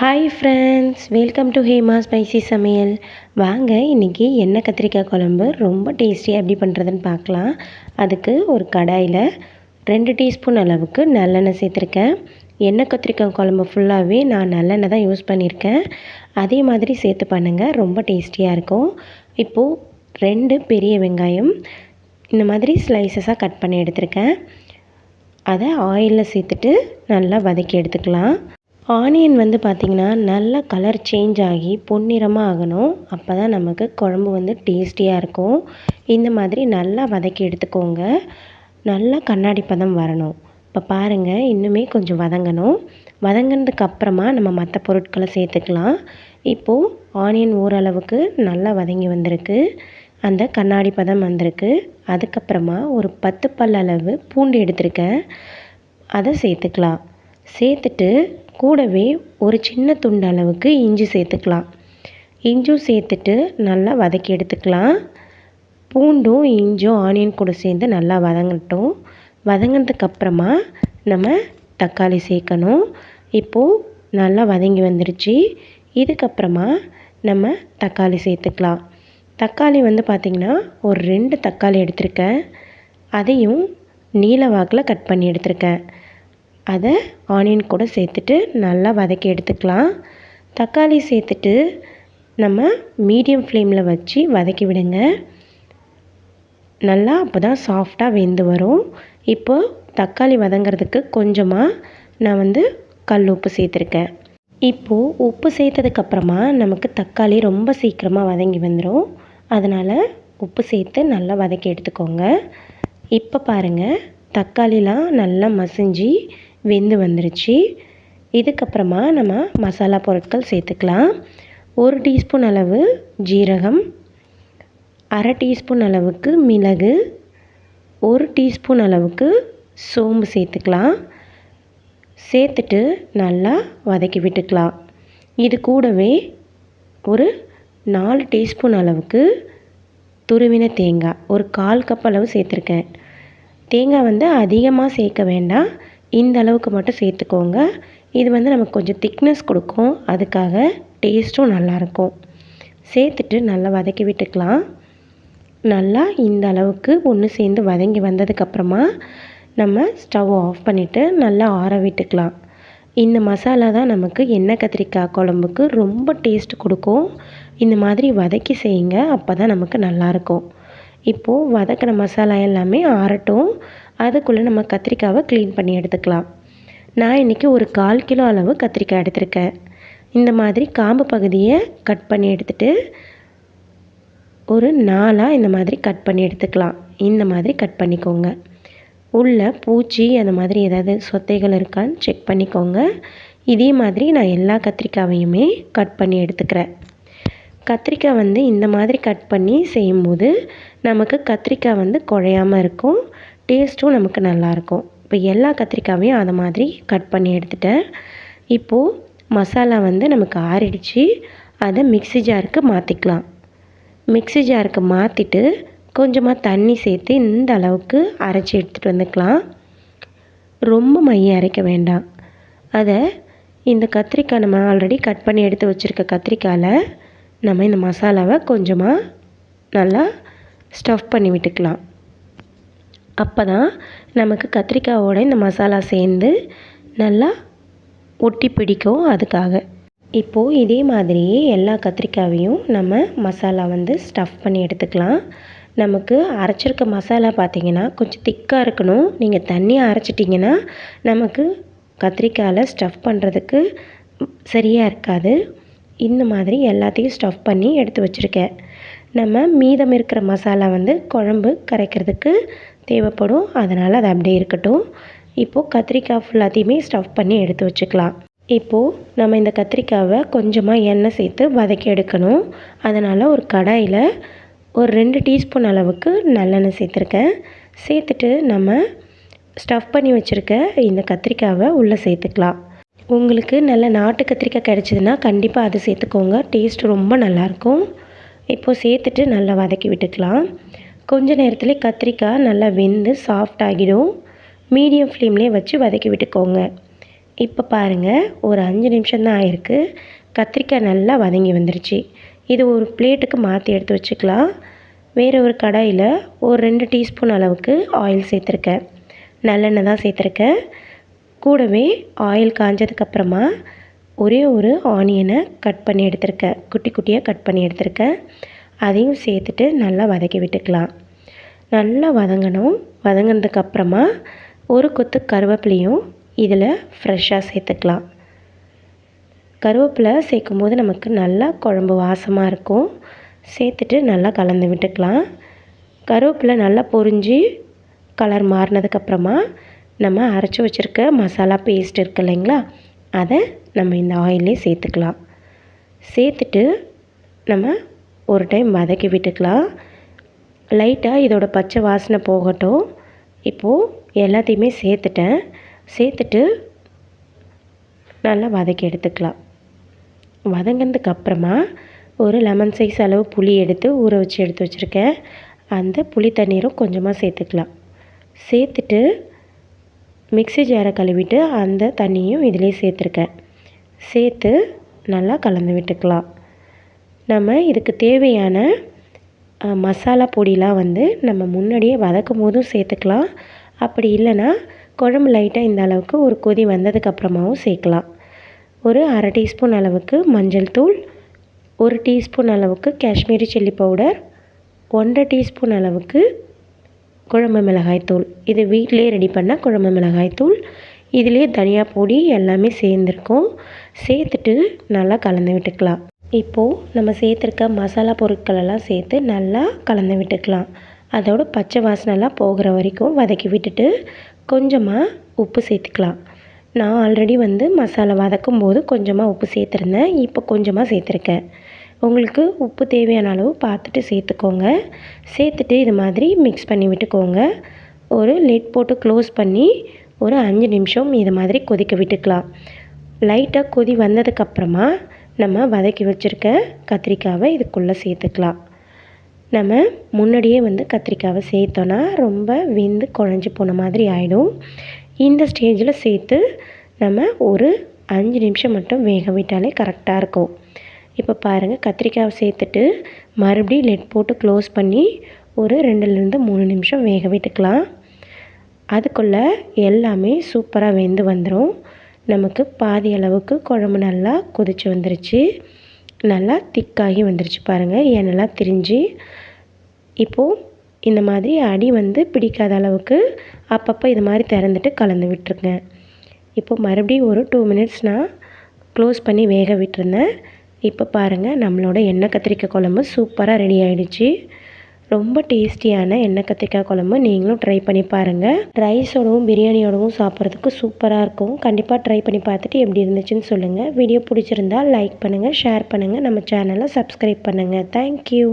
Hi friends welcome to Hema spicy சமையல் வாங்க இன்றைக்கி எண்ணெய் கத்திரிக்காய் குழம்பு? ரொம்ப டேஸ்டியாக எப்படி பண்ணுறதுன்னு பார்க்கலாம். அதுக்கு ஒரு கடாயில் ரெண்டு டீஸ்பூன் அளவுக்கு நல்லெண்ணெய் சேர்த்துருக்கேன். எண்ணெய் கத்திரிக்காய் குழம்பு? ஃபுல்லாகவே நான் நல்லெண்ணெய் தான் யூஸ் பண்ணியிருக்கேன். அதே மாதிரி சேர்த்து பண்ணுங்கள் ரொம்ப டேஸ்டியாக இருக்கும். இப்போது ரெண்டு பெரிய வெங்காயம் இந்த மாதிரி ஸ்லைசஸாக கட் பண்ணி எடுத்திருக்கேன். அதை ஆயிலில் சேர்த்துட்டு நல்லா வதக்கி எடுத்துக்கலாம். ஆனியன் வந்து பார்த்திங்கன்னா நல்லா கலர் சேஞ்ச் ஆகி பொன்னிறமாக ஆகணும். அப்போ தான் நமக்கு குழம்பு வந்து டேஸ்டியாக இருக்கும். இந்த மாதிரி நல்லா வதக்கி எடுத்துக்கோங்க. நல்லா கண்ணாடி பதம் வரணும். இப்போ பாருங்கள் இன்னுமே கொஞ்சம் வதங்கணும். வதங்கினதுக்கு அப்புறமா நம்ம மற்ற பொருட்களை சேர்த்துக்கலாம். இப்போது ஆனியன் ஓரளவுக்கு நல்லா வதங்கி வந்திருக்கு. அந்த கண்ணாடி பதம் வந்திருக்கு. அதுக்கப்புறமா ஒரு பத்து பல் அளவு பூண்டு எடுத்திருக்கேன். அதை சேர்த்துக்கலாம். சேர்த்துட்டு கூடவே ஒரு சின்ன துண்டு அளவுக்கு இஞ்சி சேர்த்துக்கலாம். இஞ்சும் சேர்த்துட்டு நல்லா வதக்கி எடுத்துக்கலாம். பூண்டும் இஞ்சும் ஆனியன் கூட சேர்ந்து நல்லா வதங்கட்டும். வதங்கினதுக்கப்புறமா நம்ம தக்காளி சேர்க்கணும். இப்போது நல்லா வதங்கி வந்துருச்சு. இதுக்கப்புறமா நம்ம தக்காளி சேர்த்துக்கலாம். தக்காளி வந்து பார்த்திங்கன்னா ஒரு ரெண்டு தக்காளி எடுத்திருக்கேன். அதையும் நீல வாக்கில் கட் பண்ணி எடுத்திருக்கேன். அதை ஆனியன் கூட சேர்த்துட்டு நல்லா வதக்கி எடுத்துக்கலாம். தக்காளி சேர்த்துட்டு நம்ம மீடியம் ஃப்ளேமில் வச்சு வதக்கி விடுங்க. நல்லா அப்போ தான் சாஃப்டாக வெந்து வரும். இப்போ தக்காளி வதங்கிறதுக்கு கொஞ்சமாக நான் வந்து கல் உப்பு சேர்த்துருக்கேன். இப்போது உப்பு சேர்த்ததுக்கப்புறமா நமக்கு தக்காளி ரொம்ப சீக்கிரமாக வதங்கி வந்துடும் அதனால் உப்பு சேர்த்து நல்லா வதக்கி எடுத்துக்கோங்க. இப்போ பாருங்கள் தக்காளிலாம் நல்லா மசிஞ்சு வெந்து வந்துருச்சு. இதுக்கப்புறமா நம்ம மசாலா பொருட்கள் சேர்த்துக்கலாம். ஒரு டீஸ்பூன் அளவு ஜீரகம் அரை டீஸ்பூன் அளவுக்கு மிளகு ஒரு டீஸ்பூன் அளவுக்கு சோம்பு சேர்த்துக்கலாம். சேர்த்துட்டு நல்லா வதக்கி விட்டுக்கலாம். இது கூடவே ஒரு நாலு டீஸ்பூன் அளவுக்கு துருவின தேங்காய் ஒரு கால் கப் அளவு சேர்த்துருக்கேன். தேங்காய் வந்து அதிகமாக சேர்க்க வேண்டாம். இந்த அளவுக்கு மட்டும் சேர்த்துக்கோங்க. இது வந்து நமக்கு கொஞ்சம் திக்னஸ் கொடுக்கும். அதுக்காக டேஸ்ட்டும் நல்லாயிருக்கும் சேர்த்துட்டு நல்லா வதக்கி விட்டுக்கலாம். நல்லா இந்த அளவுக்கு ஒன்று சேர்ந்து வதங்கி வந்ததுக்கப்புறமா நம்ம ஸ்டவ் ஆஃப் பண்ணிவிட்டு நல்லா ஆற விட்டுக்கலாம். இந்த மசாலா தான் நமக்கு எண்ணெய் கத்திரிக்காய் குழம்புக்கு ரொம்ப டேஸ்ட் கொடுக்கும். இந்த மாதிரி வதக்கி செய்யுங்க அப்போ தான் நமக்கு நல்லாயிருக்கும் இப்போது வதக்கின மசாலா எல்லாமே ஆறட்டும். அதுக்குள்ளே நம்ம கத்திரிக்காவை க்ளீன் பண்ணி எடுத்துக்கலாம். நான் இன்றைக்கி ஒரு கால் கிலோ அளவு கத்திரிக்காய் எடுத்திருக்கேன். இந்த மாதிரி காம்பு பகுதியை கட் பண்ணி எடுத்துகிட்டு ஒரு நாலாக இந்த மாதிரி கட் பண்ணி எடுத்துக்கலாம். இந்த மாதிரி கட் பண்ணிக்கோங்க. உள்ள பூச்சி அந்த மாதிரி ஏதாவது சொத்தைகள் இருக்கான்னு செக் பண்ணிக்கோங்க. இதே மாதிரி நான் எல்லா கத்திரிக்காவையுமே கட் பண்ணி எடுத்துக்கிறேன். கத்திரிக்காய் வந்து இந்த மாதிரி கட் பண்ணி செய்யும்போது நமக்கு கத்திரிக்காய் வந்து குழையாமல் இருக்கும். டேஸ்ட்டும் நமக்கு நல்லாயிருக்கும். இப்போ எல்லா கத்திரிக்காவையும் அதை மாதிரி கட் பண்ணி எடுத்துட்டேன். இப்போது மசாலா வந்து நமக்கு ஆறிடுச்சு. அதை மிக்ஸி ஜாருக்கு மாற்றிக்கலாம் மிக்ஸி ஜாருக்கு மாற்றிட்டு கொஞ்சமாக தண்ணி சேர்த்து இந்த அளவுக்கு அரைச்சி எடுத்துகிட்டு வந்துக்கலாம். ரொம்ப மைய அரைக்க வேண்டாம். அதை இந்த கத்திரிக்காய் நம்ம ஆல்ரெடி கட் பண்ணி எடுத்து வச்சுருக்க கத்திரிக்காயில் நம்ம இந்த மசாலாவை கொஞ்சமாக நல்லா ஸ்டஃப் பண்ணி விட்டுக்கலாம். அப்போ தான் நமக்கு கத்திரிக்காயோட இந்த மசாலா சேர்ந்து நல்லா ஒட்டி பிடிக்கும் அதுக்காக. இப்போது இதே மாதிரியே எல்லா கத்திரிக்காவையும் நம்ம மசாலா வந்து ஸ்டஃப் பண்ணி எடுத்துக்கலாம். நமக்கு அரைச்சிருக்க மசாலா பார்த்திங்கன்னா கொஞ்சம் திக்காக இருக்கணும். நீங்கள் தண்ணியாக அரைச்சிட்டிங்கன்னா நமக்கு கத்திரிக்காயில் ஸ்டஃப் பண்ணுறதுக்கு சரியாக இருக்காது. இந்த மாதிரி எல்லாத்தையும் ஸ்டஃப் பண்ணி எடுத்து வச்சுருக்கேன். நம்ம மீதம் இருக்கிற மசாலா வந்து குழம்பு கரைக்கிறதுக்கு தேவைப்படும். அதனால் அது அப்படியே இருக்கட்டும். இப்போது கத்திரிக்காய் ஃபுல்லாத்தையுமே ஸ்டஃப் பண்ணி எடுத்து வச்சுக்கலாம். இப்போது நம்ம இந்த கத்திரிக்காவை கொஞ்சமாக எண்ணெய் சேர்த்து வதக்கி எடுக்கணும். அதனால் ஒரு கடாயில் ஒரு ரெண்டு டீஸ்பூன் அளவுக்கு நல்லெண்ணெய் சேர்த்துருக்கேன். சேர்த்துட்டு நம்ம ஸ்டஃப் பண்ணி வச்சுருக்க இந்த கத்திரிக்காவை உள்ளே சேர்த்துக்கலாம். உங்களுக்கு நல்ல நாட்டு கத்திரிக்காய் கிடச்சிதுன்னா கண்டிப்பாக அதை சேர்த்துக்கோங்க. டேஸ்ட் ரொம்ப நல்லாயிருக்கும் இப்போது சேர்த்துட்டு நல்லா வதக்கி விட்டுக்கலாம். கொஞ்ச நேரத்தில் கத்திரிக்காய் நல்லா வெந்து சாஃப்ட் ஆகிடும். மீடியம் ஃப்ளேம்லேயே வச்சு வதக்கி விட்டுக்கோங்க. இப்போ பாருங்கள் ஒரு அஞ்சு நிமிஷம் தான் ஆயிருக்கு. கத்திரிக்காய் நல்லா வதங்கி வந்துருச்சு. இது ஒரு பிளேட்டுக்கு மாற்றி எடுத்து வச்சுக்கலாம். வேறு ஒரு கடாயில் ஒரு ரெண்டு டீஸ்பூன் அளவுக்கு ஆயில் சேர்த்துருக்கேன். நல்லெண்ணெய் தான் சேர்த்துருக்கேன். கூடவே ஆயில் காஞ்சதுக்கப்புறமா ஒரே ஒரு ஆனியனை கட் பண்ணி எடுத்திருக்கேன். குட்டி குட்டியாக கட் பண்ணி எடுத்திருக்கேன். அதையும் சேர்த்துட்டு நல்லா வதக்கி விட்டுக்கலாம். நல்லா வதங்கணும். வதங்கினதுக்கப்புறமா ஒரு கொத்து கருவேப்பிலையும் இதில் ஃப்ரெஷ்ஷாக சேர்த்துக்கலாம். கருவேப்பிலை சேர்க்கும்போது நமக்கு நல்லா குழம்பு வாசமாக இருக்கும். சேர்த்துட்டு நல்லா கலந்து விட்டுக்கலாம். கருவேப்பிலை நல்லா பொரிஞ்சு கலர் மாறினதுக்கப்புறமா நம்ம அரைச்சி வச்சுருக்க மசாலா பேஸ்ட் இருக்கு இல்லைங்களா? அதை நம்ம இந்த ஆயிலே சேர்த்துக்கலாம். சேர்த்துட்டு நம்ம ஒரு டைம் வதக்கி விட்டுக்கலாம். லைட்டாக இதோட பச்சை வாசனை போகட்டும். இப்போது எல்லாத்தையுமே சேர்த்துட்டேன். சேர்த்துட்டு நல்லா வதக்கி எடுத்துக்கலாம். வதங்கினதுக்கு அப்புறமா ஒரு லெமன் சைஸ் அளவு புளி எடுத்து ஊற வச்சு எடுத்து வச்சுருக்கேன். அந்த புளி தண்ணீரும் கொஞ்சமாக சேர்த்துக்கலாம். சேர்த்துட்டு மிக்ஸி ஜாரை கழுவிட்டு அந்த தண்ணியும் இதிலே சேர்த்துருக்கேன். சேர்த்து நல்லா கலந்து விட்டுக்கலாம். நம்ம இதுக்கு தேவையான மசாலா பொடிலாம் வந்து நம்ம முன்னாடியே வதக்கும் போதும் சேர்த்துக்கலாம். அப்படி இல்லைன்னா குழம்பு லைட்டாக இந்த அளவுக்கு ஒரு கொதி வந்ததுக்கப்புறமாவும் சேர்க்கலாம். ஒரு அரை டீஸ்பூன் அளவுக்கு மஞ்சள் தூள் ஒரு டீஸ்பூன் அளவுக்கு காஷ்மீரி சில்லி பவுடர் ஒன்றரை டீஸ்பூன் அளவுக்கு குழம்பு மிளகாய் தூள். இது வீட்டிலே ரெடி பண்ண குழம்பு மிளகாய் தூள் இதிலே தனியா பொடி எல்லாமே சேர்ந்துருக்கும். சேர்த்துட்டு நல்லா கலந்து விட்டுக்கலாம். இப்போது நம்ம சேர்த்துருக்க மசாலா பொருட்களெல்லாம் சேர்த்து நல்லா கலந்து விட்டுக்கலாம். அதோட பச்சை வாசனைலாம் போகிற வரைக்கும் வதக்கி விட்டுட்டு கொஞ்சமாக உப்பு சேர்த்துக்கலாம். நான் ஆல்ரெடி வந்து மசாலா வதக்கும் போது கொஞ்சமாக உப்பு சேர்த்துருந்தேன். இப்போ கொஞ்சமாக சேர்த்துருக்கேன். உங்களுக்கு உப்பு தேவையான அளவு பார்த்துட்டு சேர்த்துக்கோங்க. சேர்த்துட்டு இது மாதிரி மிக்ஸ் பண்ணி விட்டுக்கோங்க. ஒரு லிட் போட்டு க்ளோஸ் பண்ணி ஒரு அஞ்சு நிமிஷம் இது மாதிரி கொதிக்க விட்டுக்கலாம். லைட்டாக கொதி வந்ததுக்கப்புறமா நம்ம வதக்கி வச்சுருக்க கத்திரிக்காவை இதுக்குள்ளே சேர்த்துக்கலாம். நம்ம முன்னாடியே வந்து கத்திரிக்காவை சேர்த்தோன்னா ரொம்ப வெந்து குழஞ்சி போன மாதிரி ஆகிடும் இந்த ஸ்டேஜில் சேர்த்து நம்ம ஒரு அஞ்சு நிமிஷம் மட்டும் வேக விட்டாலே கரெக்டாக இருக்கும். இப்போ பாருங்கள் கத்திரிக்காவை சேர்த்துட்டு மறுபடியும் லெட் போட்டு க்ளோஸ் பண்ணி ஒரு ரெண்டுலேருந்து மூணு நிமிஷம் வேக விட்டுக்கலாம். அதுக்குள்ளே எல்லாமே சூப்பராக வெந்து வந்துடும் நமக்கு பாதி அளவுக்கு குழம்பு நல்லா கொதிச்சு வந்துருச்சு. நல்லா திக்காகி வந்துருச்சு பாருங்கள் எண்ணெய்லாம் திரிஞ்சு. இப்போது இந்த மாதிரி அடி வந்து பிடிக்காத அளவுக்கு அப்பப்போ இது மாதிரி திறந்துட்டு கலந்து விட்டுருங்க. இப்போ மறுபடியும் ஒரு டூ மினிட்ஸ் நான் க்ளோஸ் பண்ணி வேக விட்டுருந்தேன். இப்போ பாருங்கள் நம்மளோட எண்ணெய் கத்திரிக்காய் குழம்பு சூப்பராக ரெடி ஆகிடுச்சி ரொம்ப டேஸ்டியான எண்ணெய் கத்திரிக்காய் குழம்பு. நீங்களும் ட்ரை பண்ணி பாருங்கள் ரைஸோடவும் பிரியாணியோடவும் சாப்பிட்றதுக்கு சூப்பராக இருக்கும். கண்டிப்பாக ட்ரை பண்ணி பார்த்துட்டு எப்படி இருந்துச்சுன்னு சொல்லுங்கள் வீடியோ பிடிச்சிருந்தா லைக் பண்ணுங்கள் ஷேர் பண்ணுங்கள் நம்ம சேனலை சப்ஸ்கிரைப் பண்ணுங்கள் தேங்க்யூ